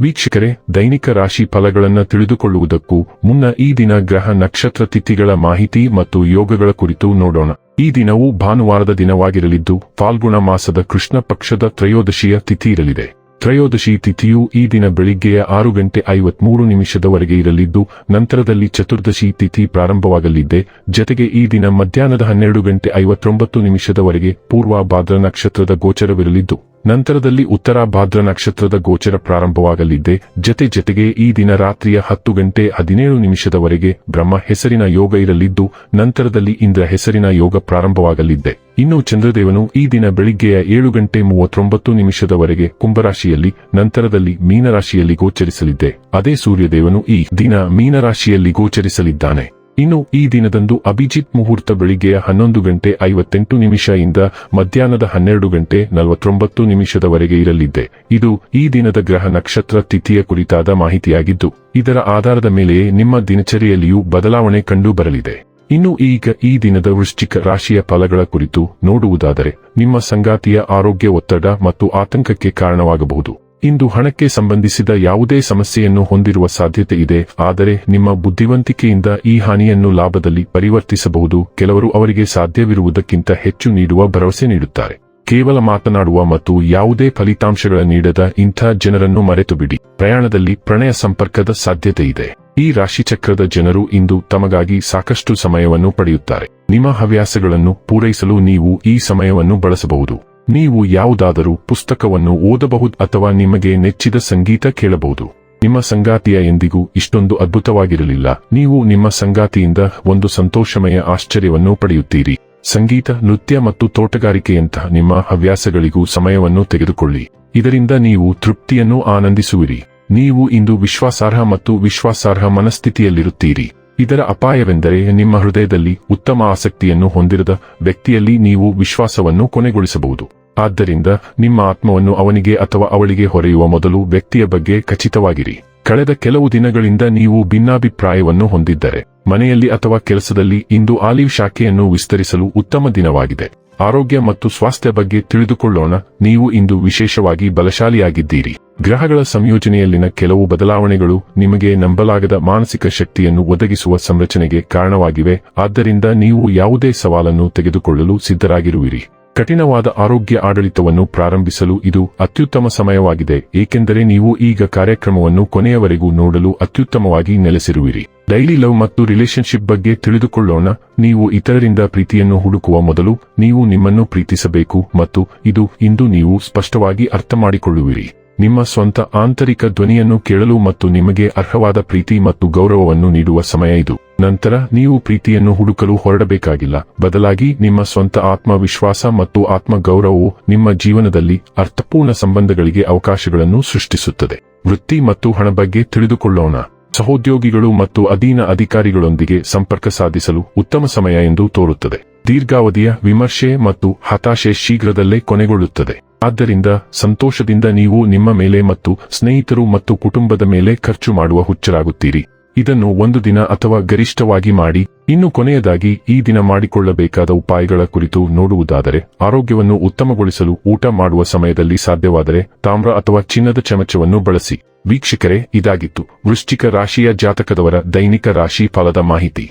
ವೀಕ್ಷಕರೇ, ದೈನಿಕ ರಾಶಿ ಫಲಗಳನ್ನು ತಿಳಿದುಕೊಳ್ಳುವುದಕ್ಕೂ ಮುನ್ನ ಈ ದಿನ ಗ್ರಹ ನಕ್ಷತ್ರ ತಿಥಿಗಳ ಮಾಹಿತಿ ಮತ್ತು ಯೋಗಗಳ ಕುರಿತು ನೋಡೋಣ. ಈ ದಿನವು ಭಾನುವಾರದ ದಿನವಾಗಿರಲಿದ್ದು, ಫಾಲ್ಗುಣ ಮಾಸದ ಕೃಷ್ಣ ಪಕ್ಷದ ತ್ರಯೋದಶಿಯ ತಿಥಿ ಇರಲಿದೆ. ತ್ರಯೋದಶಿ ತಿಥಿಯು ಈ ದಿನ ಬೆಳಿಗ್ಗೆಯ ಆರು ಗಂಟೆ ಐವತ್ಮೂರು ನಿಮಿಷದವರೆಗೆ ಇರಲಿದ್ದು, ನಂತರದಲ್ಲಿ ಚತುರ್ದಶಿ ತಿಥಿ ಪ್ರಾರಂಭವಾಗಲಿದೆ. ಜತೆಗೆ ಈ ದಿನ ಮಧ್ಯಾಹ್ನದ ಹನ್ನೆರಡು ಗಂಟೆ ಐವತ್ತೊಂಬತ್ತು ನಿಮಿಷದವರೆಗೆ ಪೂರ್ವ ಭಾದ್ರ ನಕ್ಷತ್ರದ ಗೋಚರವಿರಲಿದ್ದು ನಂತರದಲ್ಲಿ ಉತ್ತರ ಭಾದ್ರ ನಕ್ಷತ್ರದ ಗೋಚರ ಪ್ರಾರಂಭವಾಗಲಿದ್ದೆ ಜತೆ ಜತೆಗೆ ಈ ದಿನ ರಾತ್ರಿಯ ಹತ್ತು ಗಂಟೆ ಹದಿನೇಳು ನಿಮಿಷದವರೆಗೆ ಬ್ರಹ್ಮ ಹೆಸರಿನ ಯೋಗ ಇರಲಿದ್ದು, ನಂತರದಲ್ಲಿ ಇಂದ್ರ ಹೆಸರಿನ ಯೋಗ ಪ್ರಾರಂಭವಾಗಲಿದ್ದೆ ಇನ್ನು ಚಂದ್ರದೇವನು ಈ ದಿನ ಬೆಳಿಗ್ಗೆಯ ಏಳು ಗಂಟೆ ಮೂವತ್ತೊಂಬತ್ತು ನಿಮಿಷದವರೆಗೆ ಕುಂಭರಾಶಿಯಲ್ಲಿ, ನಂತರದಲ್ಲಿ ಮೀನರಾಶಿಯಲ್ಲಿ ಗೋಚರಿಸಲಿದ್ದೆ ಅದೇ ಸೂರ್ಯದೇವನು ಈ ದಿನ ಮೀನರಾಶಿಯಲ್ಲಿ ಗೋಚರಿಸಲಿದ್ದಾನೆ. ಇನ್ನು ಈ ದಿನದಂದು ಅಭಿಜಿತ್ ಮುಹೂರ್ತ ಬೆಳಿಗ್ಗೆಯ ಹನ್ನೊಂದು ಗಂಟೆ ಐವತ್ತೆಂಟು ನಿಮಿಷ ಇಂದ ಮಧ್ಯಾಹ್ನದ ಹನ್ನೆರಡು ಗಂಟೆ ನಲವತ್ತೊಂಬತ್ತು ನಿಮಿಷದವರೆಗೆ ಇರಲಿದ್ದೆ ಇದು ಈ ದಿನದ ಗ್ರಹ ನಕ್ಷತ್ರ ತಿಥಿಯ ಕುರಿತಾದ ಮಾಹಿತಿಯಾಗಿದ್ದು, ಇದರ ಆಧಾರದ ಮೇಲೆಯೇ ನಿಮ್ಮ ದಿನಚರಿಯಲ್ಲಿಯೂ ಬದಲಾವಣೆ ಕಂಡು ಬರಲಿದೆ ಇನ್ನು ಈಗ ಈ ದಿನದ ವೃಶ್ಚಿಕ ರಾಶಿಯ ಫಲಗಳ ಕುರಿತು ನೋಡುವುದಾದರೆ, ನಿಮ್ಮ ಸಂಗಾತಿಯ ಆರೋಗ್ಯ ಒತ್ತಡ ಮತ್ತು ಆತಂಕಕ್ಕೆ ಕಾರಣವಾಗಬಹುದು. ಇಂದು ಹಣಕ್ಕೆ ಸಂಬಂಧಿಸಿದ ಯಾವುದೇ ಸಮಸ್ಯೆಯನ್ನು ಹೊಂದಿರುವ ಸಾಧ್ಯತೆ ಇದೆ, ಆದರೆ ನಿಮ್ಮ ಬುದ್ಧಿವಂತಿಕೆಯಿಂದ ಈ ಹಾನಿಯನ್ನು ಲಾಭದಲ್ಲಿ ಪರಿವರ್ತಿಸಬಹುದು. ಕೆಲವರು ಅವರಿಗೆ ಸಾಧ್ಯವಿರುವುದಕ್ಕಿಂತ ಹೆಚ್ಚು ನೀಡುವ ಭರವಸೆ ನೀಡುತ್ತಾರೆ. ಕೇವಲ ಮಾತನಾಡುವ ಮತ್ತು ಯಾವುದೇ ಫಲಿತಾಂಶಗಳ ನೀಡದ ಇಂಥ ಜನರನ್ನು ಮರೆತು ಬಿಡಿ ಪ್ರಯಾಣದಲ್ಲಿ ಪ್ರಣಯ ಸಂಪರ್ಕದ ಸಾಧ್ಯತೆ ಇದೆ. ಈ ರಾಶಿಚಕ್ರದ ಜನರು ಇಂದು ತಮಗಾಗಿ ಸಾಕಷ್ಟು ಸಮಯವನ್ನು ಪಡೆಯುತ್ತಾರೆ. ನಿಮ್ಮ ಹವ್ಯಾಸಗಳನ್ನು ಪೂರೈಸಲು ನೀವು ಈ ಸಮಯವನ್ನು ಬಳಸಬಹುದು. ನೀವು ಯಾವುದಾದರೂ ಪುಸ್ತಕವನ್ನು ಓದಬಹುದು ಅಥವಾ ನಿಮಗೆ ನೆಚ್ಚಿದ ಸಂಗೀತ ಕೇಳಬಹುದು. ನಿಮ್ಮ ಸಂಗಾತಿಯ ಎಂದಿಗೂ ಇಷ್ಟೊಂದು ಅದ್ಭುತವಾಗಿರಲಿಲ್ಲ. ನೀವು ನಿಮ್ಮ ಸಂಗಾತಿಯಿಂದ ಒಂದು ಸಂತೋಷಮಯ ಆಶ್ಚರ್ಯವನ್ನು ಪಡೆಯುತ್ತೀರಿ. ಸಂಗೀತ, ನೃತ್ಯ ಮತ್ತು ತೋಟಗಾರಿಕೆಯಂತಹ ನಿಮ್ಮ ಹವ್ಯಾಸಗಳಿಗೂ ಸಮಯವನ್ನು ತೆಗೆದುಕೊಳ್ಳಿ. ಇದರಿಂದ ನೀವು ತೃಪ್ತಿಯನ್ನು ಆನಂದಿಸುವಿರಿ. ನೀವು ಇಂದು ವಿಶ್ವಾಸಾರ್ಹ ಮತ್ತು ವಿಶ್ವಾಸಾರ್ಹ ಮನಸ್ಥಿತಿಯಲ್ಲಿರುತ್ತೀರಿ. ಇದರ ಅಪಾಯವೆಂದರೆ ನಿಮ್ಮ ಹೃದಯದಲ್ಲಿ ಉತ್ತಮ ಆಸಕ್ತಿಯನ್ನು ಹೊಂದಿರದ ವ್ಯಕ್ತಿಯಲ್ಲಿ ನೀವು ವಿಶ್ವಾಸವನ್ನು ಕೊನೆಗೊಳಿಸಬಹುದು. ಆದ್ದರಿಂದ ನಿಮ್ಮ ಆತ್ಮವನ್ನು ಅವನಿಗೆ ಅಥವಾ ಅವಳಿಗೆ ಹೊರೆಯುವ ಮೊದಲು ವ್ಯಕ್ತಿಯ ಬಗ್ಗೆ ಖಚಿತವಾಗಿರಿ. ಕಳೆದ ಕೆಲವು ದಿನಗಳಿಂದ ನೀವು ಭಿನ್ನಾಭಿಪ್ರಾಯವನ್ನು ಹೊಂದಿದ್ದರೆ, ಮನೆಯಲ್ಲಿ ಅಥವಾ ಕೆಲಸದಲ್ಲಿ ಇಂದು ಆಲಿವ್ ಶಾಖೆಯನ್ನು ವಿಸ್ತರಿಸಲು ಉತ್ತಮ ದಿನವಾಗಿದೆ. ಆರೋಗ್ಯ ಮತ್ತು ಸ್ವಾಸ್ಥ್ಯ ಬಗ್ಗೆ ತಿಳಿದುಕೊಳ್ಳೋಣ, ನೀವು ಇಂದು ವಿಶೇಷವಾಗಿ ಬಲಶಾಲಿಯಾಗಿದ್ದೀರಿ. ಗ್ರಹಗಳ ಸಂಯೋಜನೆಯಲ್ಲಿನ ಕೆಲವು ಬದಲಾವಣೆಗಳು ನಿಮಗೆ ನಂಬಲಾಗದ ಮಾನಸಿಕ ಶಕ್ತಿಯನ್ನು ಒದಗಿಸುವ ಸಂರಚನೆಗೆ ಕಾರಣವಾಗಿವೆ, ಆದ್ದರಿಂದ ನೀವು ಯಾವುದೇ ಸವಾಲನ್ನು ತೆಗೆದುಕೊಳ್ಳಲು ಸಿದ್ಧರಾಗಿರುವಿರಿ. ಕಠಿಣವಾದ ಆರೋಗ್ಯ ಆಡಳಿತವನ್ನು ಪ್ರಾರಂಭಿಸಲು ಇದು ಅತ್ಯುತ್ತಮ ಸಮಯವಾಗಿದೆ, ಏಕೆಂದರೆ ನೀವು ಈಗ ಕಾರ್ಯಕ್ರಮವನ್ನು ಕೊನೆಯವರೆಗೂ ನೋಡಲು ಅತ್ಯುತ್ತಮವಾಗಿ ನೆಲೆಸಿರುವಿರಿ. ಡೈಲಿ ಲವ್ ಮತ್ತು ರಿಲೇಶನ್ಶಿಪ್ ಬಗ್ಗೆ ತಿಳಿದುಕೊಳ್ಳೋಣ, ನೀವು ಇತರರಿಂದ ಪ್ರೀತಿಯನ್ನು ಹುಡುಕುವ ಮೊದಲು ನೀವು ನಿಮ್ಮನ್ನು ಪ್ರೀತಿಸಬೇಕು ಮತ್ತು ಇದು ಇಂದು ನೀವು ಸ್ಪಷ್ಟವಾಗಿ ಅರ್ಥಮಾಡಿಕೊಳ್ಳುವಿರಿ. ನಿಮ್ಮ ಸ್ವಂತ ಆಂತರಿಕ ಧ್ವನಿಯನ್ನು ಕೇಳಲು ಮತ್ತು ನಿಮಗೆ ಅರ್ಹವಾದ ಪ್ರೀತಿ ಮತ್ತು ಗೌರವವನ್ನು ನೀಡುವ ಸಮಯ ಇದು. ನಂತರ ನೀವು ಪ್ರೀತಿಯನ್ನು ಹುಡುಕಲು ಹೊರಡಬೇಕಾಗಿಲ್ಲ. ಬದಲಾಗಿ ನಿಮ್ಮ ಸ್ವಂತ ಆತ್ಮವಿಶ್ವಾಸ ಮತ್ತು ಆತ್ಮ ಗೌರವವು ನಿಮ್ಮ ಜೀವನದಲ್ಲಿ ಅರ್ಥಪೂರ್ಣ ಸಂಬಂಧಗಳಿಗೆ ಅವಕಾಶಗಳನ್ನು ಸೃಷ್ಟಿಸುತ್ತದೆ. ವೃತ್ತಿ ಮತ್ತು ಹಣ ಬಗ್ಗೆ ತಿಳಿದುಕೊಳ್ಳೋಣ. ಸಹೋದ್ಯೋಗಿಗಳು ಮತ್ತು ಅಧೀನ ಅಧಿಕಾರಿಗಳೊಂದಿಗೆ ಸಂಪರ್ಕ ಸಾಧಿಸಲು ಉತ್ತಮ ಸಮಯ ಎಂದು ತೋರುತ್ತದೆ. ದೀರ್ಘಾವಧಿಯ ವಿಮರ್ಶೆ ಮತ್ತು ಹತಾಶೆ ಶೀಘ್ರದಲ್ಲೇ ಕೊನೆಗೊಳ್ಳುತ್ತದೆ. ಆದ್ದರಿಂದ ಸಂತೋಷದಿಂದ ನೀವು ನಿಮ್ಮ ಮೇಲೆ ಮತ್ತು ಸ್ನೇಹಿತರು ಮತ್ತು ಕುಟುಂಬದ ಮೇಲೆ ಖರ್ಚು ಮಾಡುವ ಹುಚ್ಚರಾಗುತ್ತೀರಿ. ಇದನ್ನು ಒಂದು ದಿನ ಅಥವಾ ಗರಿಷ್ಠವಾಗಿ ಮಾಡಿ, ಇನ್ನು ಕೊನೆಯದಾಗಿ ಈ ದಿನ ಮಾಡಿಕೊಳ್ಳಬೇಕಾದ ಉಪಾಯಗಳ ಕುರಿತು ನೋಡುವುದಾದರೆ, ಆರೋಗ್ಯವನ್ನು ಉತ್ತಮಗೊಳಿಸಲು ಊಟ ಮಾಡುವ ಸಮಯದಲ್ಲಿ ಸಾಧ್ಯವಾದರೆ ತಾಮ್ರ ಅಥವಾ ಚಿನ್ನದ ಚಮಚವನ್ನು ಬಳಸಿ. ವೀಕ್ಷಕರೇ, ಇದಾಗಿತ್ತು. ವೃಶ್ಚಿಕ ರಾಶಿಯ ಜಾತಕದವರ ದೈನಿಕ ರಾಶಿ ಫಲದ ಮಾಹಿತಿ.